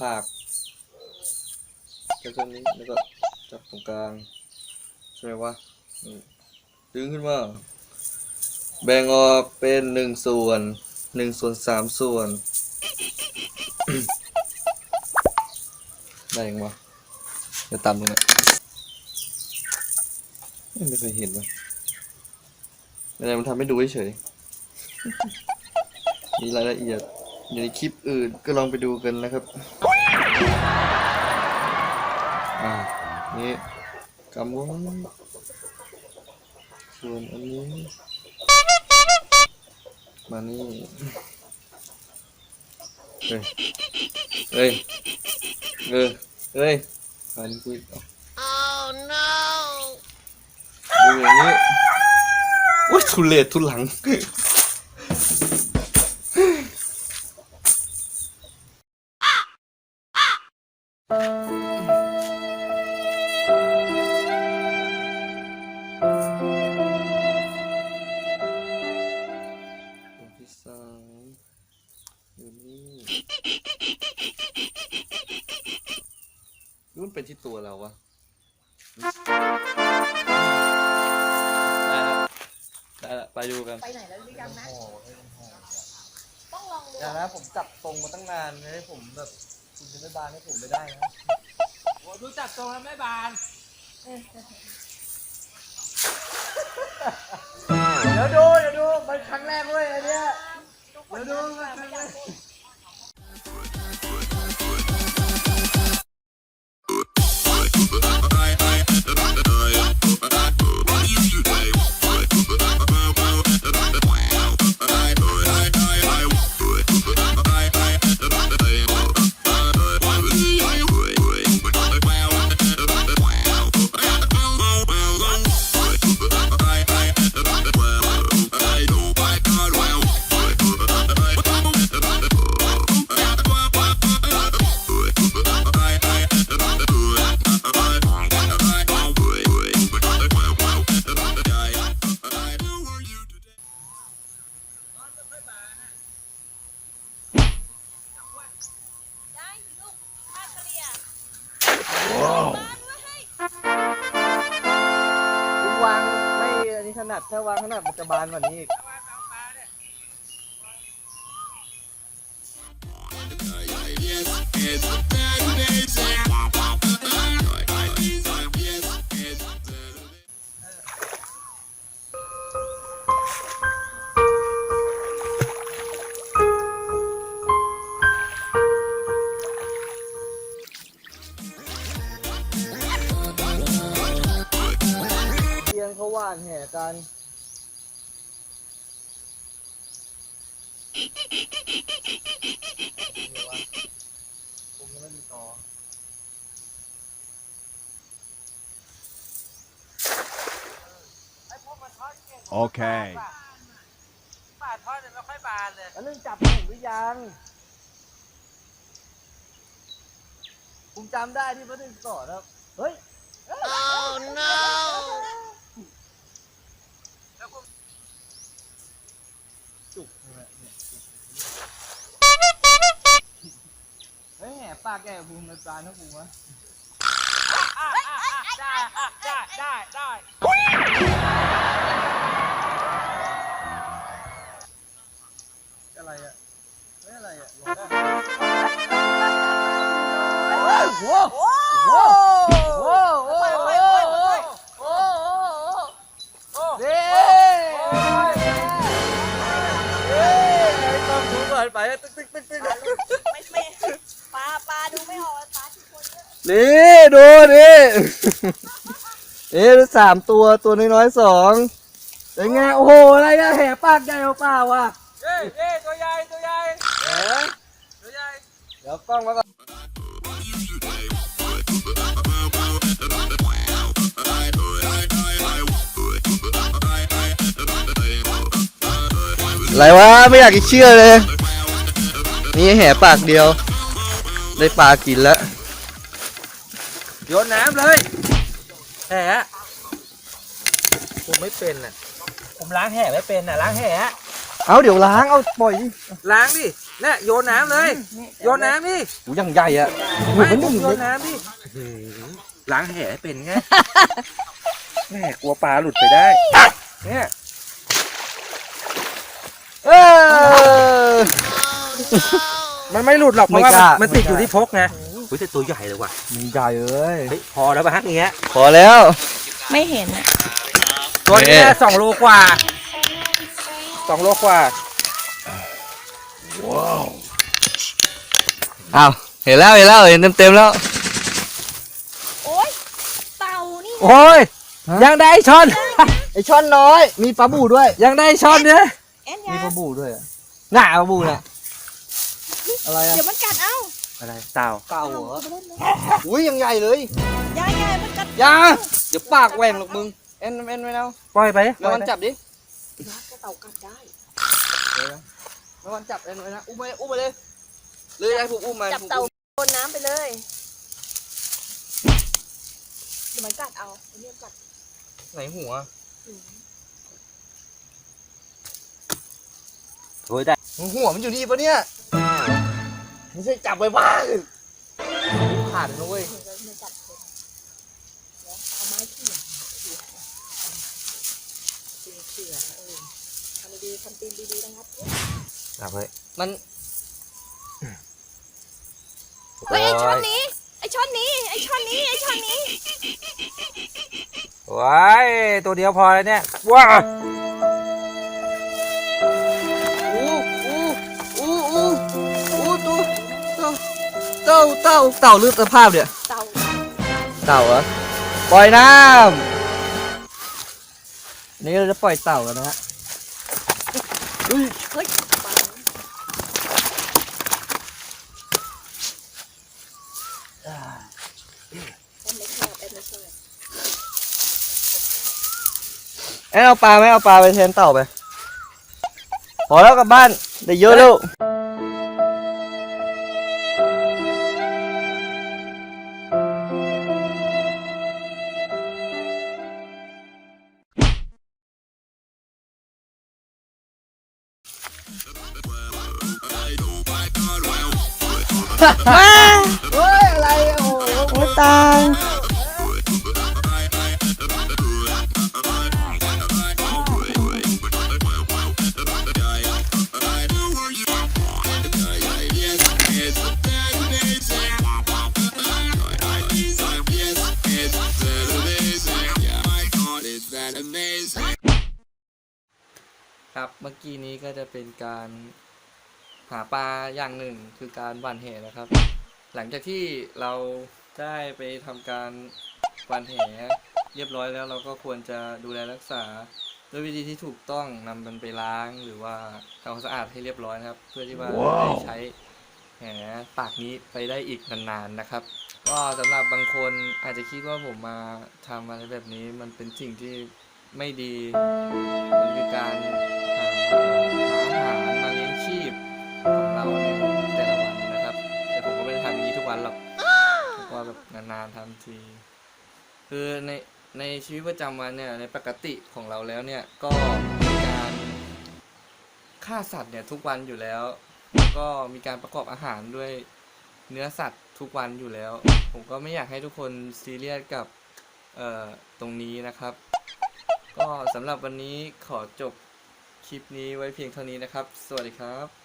ผากจับตรงนี้แล้วก็จับตรงกลางใช่ไหมวะดึงขึ้นมา แบ่งออกเป็นหนึ่งส่วนหนึ่งส่วนสามส่วนได้ยังวะจะตำตรงไหนไม่เคยเห็นวะอะไรมันทำให้ดูเฉยมีรายละเอียดอยู่ในคลิปอื่นก็ลองไปดูกันนะครับ อ่านี่กำวงส่วนอันนี้ มานี่เฮ้ยเฮ้ยเออเฮ้ยพันกุยเอา Oh no! ดูอย่างนี้โอ้ยทุเรศทุลัง ตัวที่สามอยู่นี่หรือมันเป็นที่ตัวเราวะได้ละได้ละไปดูกัน ไปไหนแล้วหรือยังนะ ต้องลองดูอย่านะผมจับตรงมาตั้งนานให้ผมแบบ คุณจะไม่บานให้ผมไม่ได้นะโอ้ดูจับทรงแล้วไม่บาน เดี๋ยวดูเดี๋ยวดูมันครั้งแรกเว้ยอันเนี้ยเดี๋ยวดูมันครั้งแร ดถ้าวางขนาดมันจะบานกว่านี้อีกเตี ยงเขาหว่านแห่กันผมยังไม่มีต่อ Okay. บานทอดเนี่ยไม่ค่อยบานเลย แล้วนึงจับผมหรือยังผมจำได้ที่พระนึงสอนครับ เฮ้ย Oh no! ปากแกภูมิมันจานนะภูมิวะได้อะได้ได้ได้อะไรอะเฮ้ยอะไรอะลงได้เฮ้ยโว้โว้ นี่ดูนี่เอ๊ะสามตัวตัวน้อยๆสองเป็นไงโอ้โหอะไรเนี่ยแห่ปากใหญ่เอาเปล่าวะเย้เย้ตัวใหญ่ตัวใหญ่เอ๊ะตัวใหญ่เดี๋ยวกล้องมาก่อนอะไรวะไม่อยากจะเชื่อเลย นี่แห่ปากเดียว ได้ปลากินแล้ว โยนน้ำเลยแห่ผมไม่เป็นอะ ผมล้างแห่ไม่เป็นอะล้างแห่เอาเดี๋ยวล้างเอาปล่อยดิล้างดิเนี่ยโยนน้ำเลย โยนน้ำดิอูยังใหญ่อะไม่ผมโยนน้ำดิล้างแหเป็นไงแม่กลัวปลาหลุดไปได้ เนี่ยเออ มันไม่หลุดหรอกเพราะว่าไม่กล้ามันติดไม่กล้าอยู่ที่พกไง อุ้ยแต่ตัวใหญ่เลยว่ะมันใหญ่เอ้ยเฮ้ยพอแล้วป่ะฮะอย่างเงี้ยพอแล้ว ไม่เห็นอะตัวนี้สองโลกว่าสองโลกว่าอ้าวเห็นแล้วเห็นแล้วเห็นเต็มเต็มแล้วโอ๊ยเต่านี่โอ้ยยังได้ช้อนไอช่อนน้อย มีปลาบูด้วย ยังได้ช้อนเนี่ยมีปลาบูด้วยหน้าปลาบูน่ะอะไรอะเดี๋ยวมันกัดเอ้า อะไรเต่าเก่าเหรอไปเล่นเลยอุ้ยยังใหญ่เลยยายยายมันกัดอยาเดี๋ยวปากแหว่งหรอกมึงเอ็นเอ็นไว้แล้วปล่อยไปแม่วันจับดิเต่ากัดได้เดี๋ยวนะแม่วันจับเอ็นไว้นะอุ้มไปอุ้มไปเลยเลยให้ผมอุ้มมาจับผมเต่าอุ้มโดนน้ำไปเลยเดี๋ยวมันกัดเอาเดี๋ยวมันกัดไหนหัวหูโอ้ยได้หัวมันอยู่นี่ปะเนี่ย ไม่ใช่จับไปบ้างขาดนะเว้ยเดี๋ยวมันกัดคนเดี๋ยวเอาไม้เขี่ยเขี่ยเขี่ยเออทำดีๆทำตีนดีๆนะครับจับเลยมันเฮ้ยไอช่อนนี้ไอช่อนนี้ไอช่อนนี้ไอช่อนนี้ว้ายตัวเดียวพอแล้วเนี่ยว้า ต่าเต่าเต่าเต่าลืมสภาพเนี่ย เต่าเต่าเหรอปล่อยน้ำนี่เราจะปล่อยเต่ากันนะฮะอุ้ยเฮ้ยปลาแอนไม่ชอบแอนไม่ชอบเอ้ยเอาปลาไหมเอาปลาไปแทนเต่าไปพอแล้วกลับบ้านได้เยอะแล้ว เฮ้ยอะไรอะโอ้โหตายครับเมื่อกี้นี้ก็จะเป็นการ หาปลาอย่างหนึ่งคือการหว่านแหนะครับ หลังจากที่เราได้ไปทำการหว่านแหเรียบร้อยแล้วเราก็ควรจะดูแลรักษาด้วยวิธีที่ถูกต้องนำมันไปล้างหรือว่าทำความสะอาดให้เรียบร้อยนะครับ เพื่อที่ว่าได้ใช้แหปากนี้ไปได้อีกนานๆนะครับ ก็สำหรับบางคนอาจจะคิดว่าผมมาทำอะไรแบบนี้มันเป็นสิ่งที่ไม่ดี มันคือการหา วันหรอกเพราะว่าแบบนานๆทำที คือในในชีวิตประจำวันเนี่ยในปกติของเราแล้วเนี่ยก็มีการฆ่าสัตว์เนี่ยทุกวันอยู่แล้วแล้ว ก็มีการประกอบอาหารด้วยเนื้อสัตว์ทุกวันอยู่แล้ว ผมก็ไม่อยากให้ทุกคนซีเรียสกับเอ่อตรงนี้นะครับ ก็สำหรับวันนี้ขอจบคลิปนี้ไว้เพียงเท่านี้นะครับ สวัสดีครับ